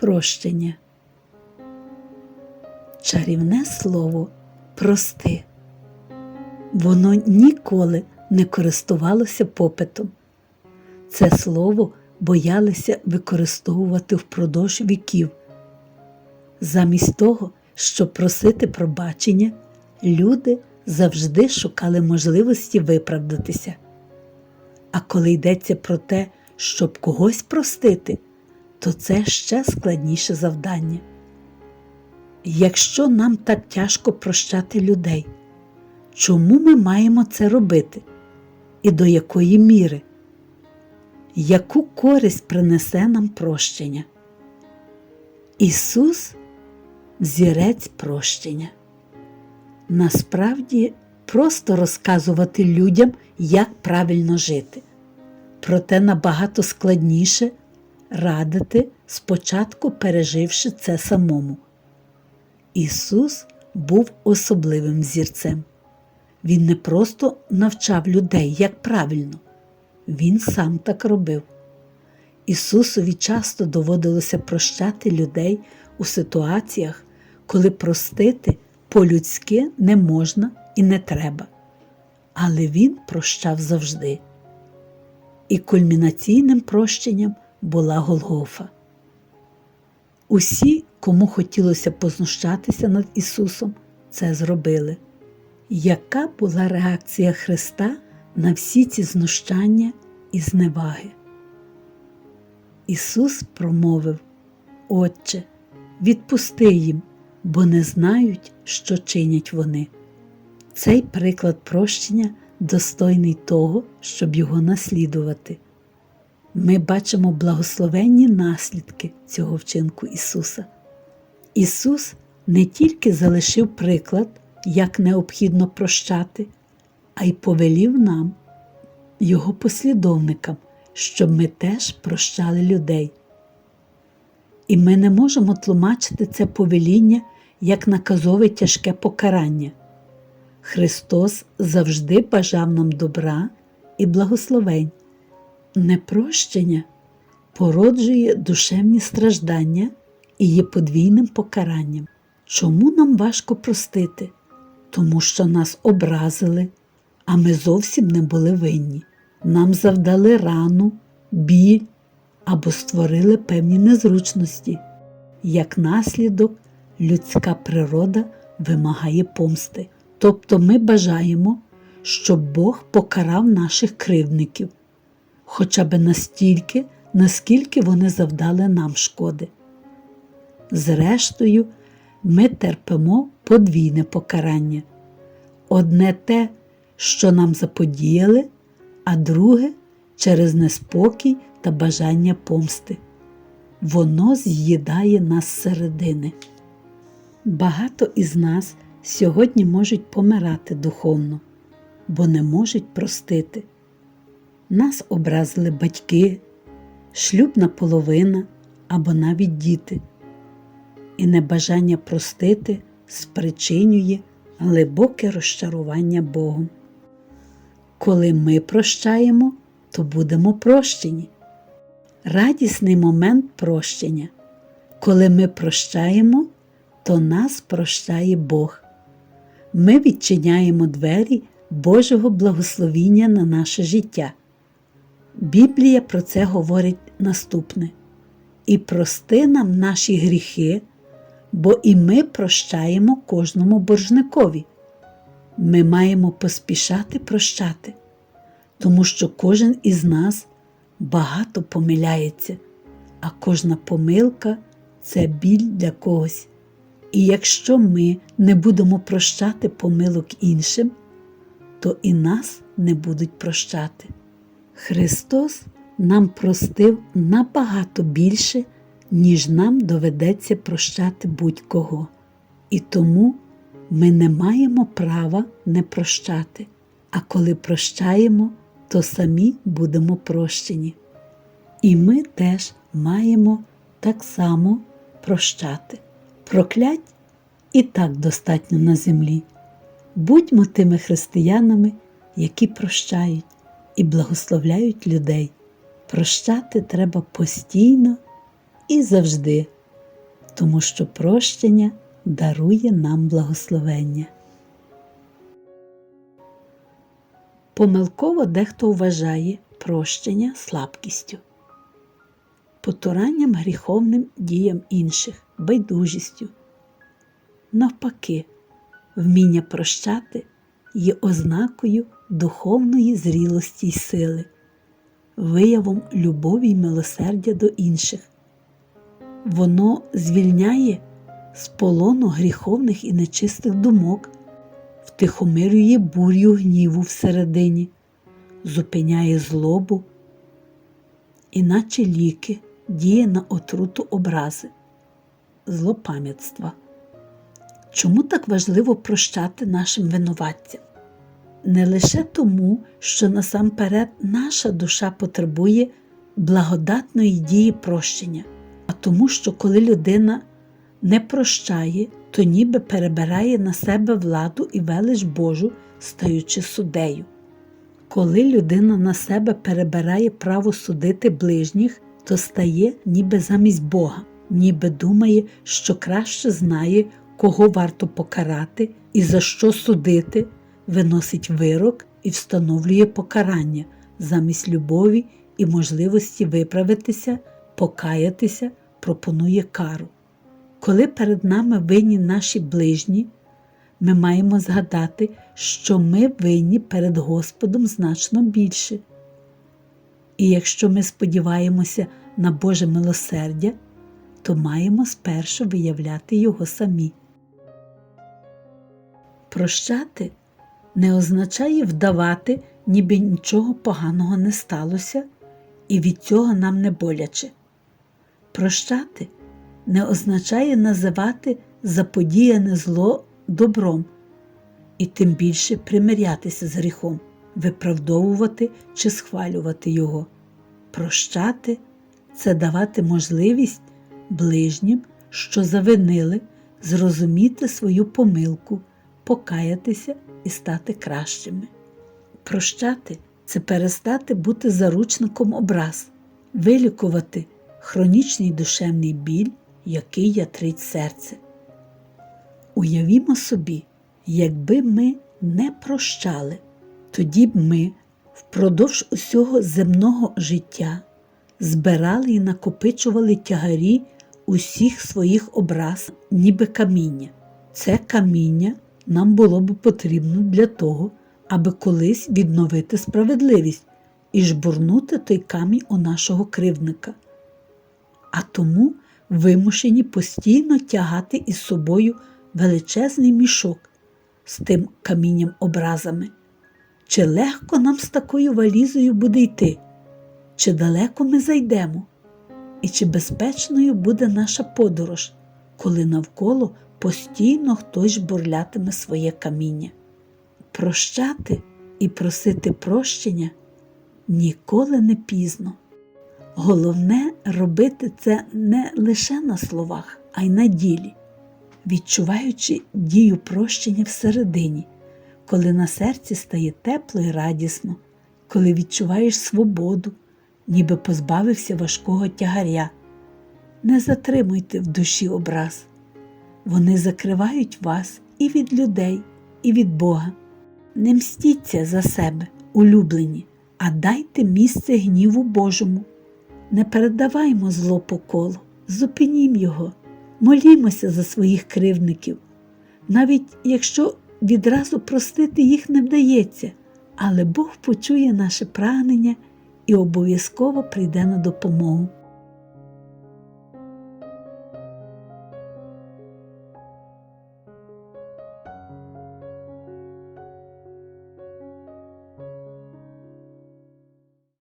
Прощення. Чарівне слово прости. Воно ніколи не користувалося попитом. Це слово боялися використовувати впродовж віків. Замість того, щоб просити пробачення, люди завжди шукали можливості виправдатися. А коли йдеться про те, щоб когось простити, то це ще складніше завдання. Якщо нам так тяжко прощати людей, чому ми маємо це робити? І до якої міри? Яку користь принесе нам прощення? Ісус взірець прощення. Насправді просто розказувати людям, як правильно жити. Проте набагато складніше радити, спочатку переживши це самому. Ісус був особливим зірцем. Він не просто навчав людей, як правильно, Він сам так робив. Ісусові часто доводилося прощати людей у ситуаціях, коли простити по-людськи не можна і не треба. Але Він прощав завжди. І кульмінаційним прощенням була Голгофа. Усі, кому хотілося познущатися над Ісусом, це зробили. Яка була реакція Христа на всі ці знущання і зневаги? Ісус промовив, Отче, відпусти їм, бо не знають, що чинять вони. Цей приклад прощення достойний того, щоб його наслідувати. Ми бачимо благословенні наслідки цього вчинку Ісуса. Ісус не тільки залишив приклад, як необхідно прощати, а й повелів нам, Його послідовникам, щоб ми теж прощали людей. І ми не можемо тлумачити це повеління як наказове тяжке покарання. Христос завжди бажав нам добра і благословень. Непрощення породжує душевні страждання і є подвійним покаранням. Чому нам важко простити? Тому що нас образили, а ми зовсім не були винні. Нам завдали рану, біль або створили певні незручності. Як наслідок, людська природа вимагає помсти. Тобто ми бажаємо, щоб Бог покарав наших кривдників, хоча б настільки, наскільки вони завдали нам шкоди. Зрештою, ми терпимо подвійне покарання одне те, що нам заподіяли, а друге через неспокій та бажання помсти. Воно з'їдає нас зсередини. Багато із нас сьогодні можуть помирати духовно, бо не можуть простити. Нас образили батьки, шлюбна половина або навіть діти, і небажання простити спричинює глибоке розчарування Богом. Коли ми прощаємо, то будемо прощені. Радісний момент прощення. Коли ми прощаємо, то нас прощає Бог. Ми відчиняємо двері Божого благословіння на наше життя. Біблія про це говорить наступне: І прости нам наші гріхи, бо і ми прощаємо кожному боржникові. Ми маємо поспішати прощати, тому що кожен із нас багато помиляється, а кожна помилка це біль для когось. І якщо ми не будемо прощати помилок іншим, то і нас не будуть прощати. Христос нам простив набагато більше, ніж нам доведеться прощати будь-кого. І тому ми не маємо права не прощати, а коли прощаємо, то самі будемо прощені. І ми теж маємо так само прощати. Проклять і так достатньо на землі. Будьмо тими християнами, які прощають і благословляють людей. Прощати треба постійно і завжди, тому що прощення дарує нам благословення. Помилково дехто вважає прощення слабкістю, потуранням гріховним діям інших, байдужістю. Навпаки, вміння прощати є ознакою духовної зрілості й сили, виявом любові й милосердя до інших. Воно звільняє з полону гріховних і нечистих думок, втихомирює бурю гніву всередині, зупиняє злобу, іначе ліки діє на отруту образи, злопам'ятства. Чому так важливо прощати нашим винуватцям? Не лише тому, що насамперед наша душа потребує благодатної дії прощення, а тому, що коли людина не прощає, то ніби перебирає на себе владу і велич Божу, стаючи суддею. Коли людина на себе перебирає право судити ближніх, то стає ніби замість Бога, ніби думає, що краще знає, кого варто покарати і за що судити, виносить вирок і встановлює покарання замість любові і можливості виправитися, покаятися, пропонує кару. Коли перед нами винні наші ближні, ми маємо згадати, що ми винні перед Господом значно більше. І якщо ми сподіваємося на Боже милосердя, то маємо спершу виявляти його самі. Прощати не означає вдавати, ніби нічого поганого не сталося, і від цього нам не боляче. Прощати не означає називати заподіяне зло добром і тим більше примирятися з гріхом, виправдовувати чи схвалювати його. Прощати це давати можливість ближнім, що завинили, зрозуміти свою помилку, покаятися і стати кращими. Прощати це перестати бути заручником образ, вилікувати хронічний душевний біль, який ятрить серце. Уявімо собі, якби ми не прощали, тоді б ми впродовж усього земного життя збирали і накопичували тягарі усіх своїх образ, ніби каміння. Це каміння нам було б потрібно для того, аби колись відновити справедливість і жбурнути той камінь у нашого кривдника. А тому вимушені постійно тягати із собою величезний мішок з тим камінням образами. Чи легко нам з такою валізою буде йти, чи далеко ми зайдемо, і чи безпечною буде наша подорож, коли навколо постійно хтось бурлятиме своє каміння. Прощати і просити прощення ніколи не пізно. Головне робити це не лише на словах, а й на ділі, відчуваючи дію прощення всередині, коли на серці стає тепло і радісно, коли відчуваєш свободу, ніби позбавився важкого тягаря. Не затримуйте в душі образ. Вони закривають вас і від людей, і від Бога. Не мстіться за себе, улюблені, а дайте місце гніву Божому. Не передаваймо зло по колу, зупинім його, молімося за своїх кривдників, навіть якщо відразу простити їх не вдається, але Бог почує наше прагнення і обов'язково прийде на допомогу.